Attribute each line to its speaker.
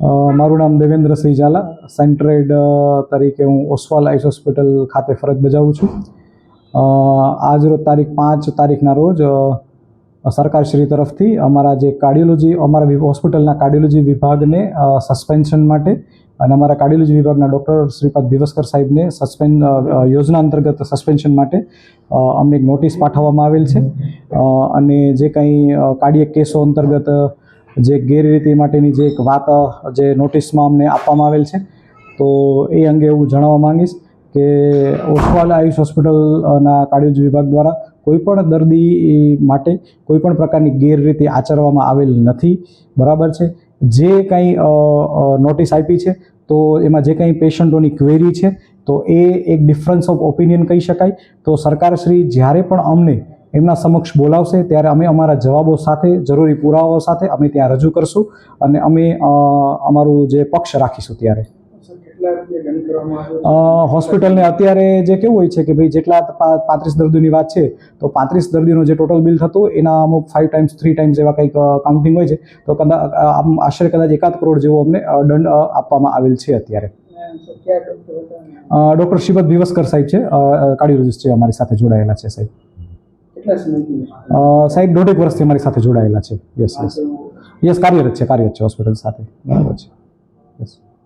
Speaker 1: મારું નામ દેવેન્દ્રસિંહ ઝાલા સેન્ટ્રેડ તરીકે હું ઓસવાલ આઈસ હોસ્પિટલ ખાતે ફરજ બજાવું છું. આજરોજ તારીખ પાંચ તારીખના રોજ સરકારશ્રી તરફથી અમારા જે કાર્ડિયોલોજી, અમારા હોસ્પિટલના કાર્ડિયોલોજી વિભાગને સસ્પેન્શન માટે અને અમારા કાર્ડિયોલોજી વિભાગના ડૉક્ટર શ્રીપાદ ભીવસ્કર સાહેબને સસ્પેન્ડ યોજના અંતર્ગત સસ્પેન્શન માટે અમને એક નોટિસ પાઠવવામાં આવેલ છે. અને જે કંઈ કાર્ડિયક કેસો અંતર્ગત જે ગેરરીતિ માટેની જે એક વાત જે નોટિસમાં અમને આપવામાં આવેલ છે, તો એ અંગે હું જણાવવા માંગીશ કે ઓસવાલ આયુષ હોસ્પિટલના કાર્ડિયોલોજી વિભાગ દ્વારા કોઈપણ દર્દી માટે કોઈપણ પ્રકારની ગેરરીતિ આચરવામાં આવેલ નથી. બરાબર છે? જે કંઈ નોટિસ આપી છે, તો એમાં જે કંઈ પેશન્ટોની ક્વેરી છે, તો એ એક ડિફરન્સ ઓફ ઓપિનિયન કહી શકાય. તો સરકારશ્રી જ્યારે પણ અમને એમના સમક્ષ બોલાવશે ત્યારે અમે અમારા જવાબો સાથે, જરૂરી પુરાવાઓ સાથે અમે ત્યાં રજૂ કરશું અને અમે અમારું જે પક્ષ રાખીશું ત્યારે. હોસ્પિટલને અત્યારે જે કેવું હોય છે કે ભાઈ જેટલા પાંત્રીસ દર્દીઓની વાત છે, તો પાંત્રીસ દર્દીનું જે ટોટલ બિલ થતું એના અમુક ફાઇવ ટાઈમ્સ થ્રી ટાઈમ્સ એવા કંઈક કાઉન્ટિંગ હોય છે, તો કદાચ આમ આશરે કદાચ એકાદ કરોડ જેવો અમને દંડ આપવામાં આવેલ છે અત્યારે. ડૉક્ટર શિવત ભીવસ્કર સાહેબ છે કાર્ડિયોલોજિસ્ટ છે અમારી સાથે જોડાયેલા છે સાહેબ. સાહેબ, દોઢેક વર્ષથી અમારી સાથે જોડાયેલા છે. યસ યસ યસ કાર્યરત છે કાર્યરત છે હોસ્પિટલ સાથે. બરાબર છે. યસ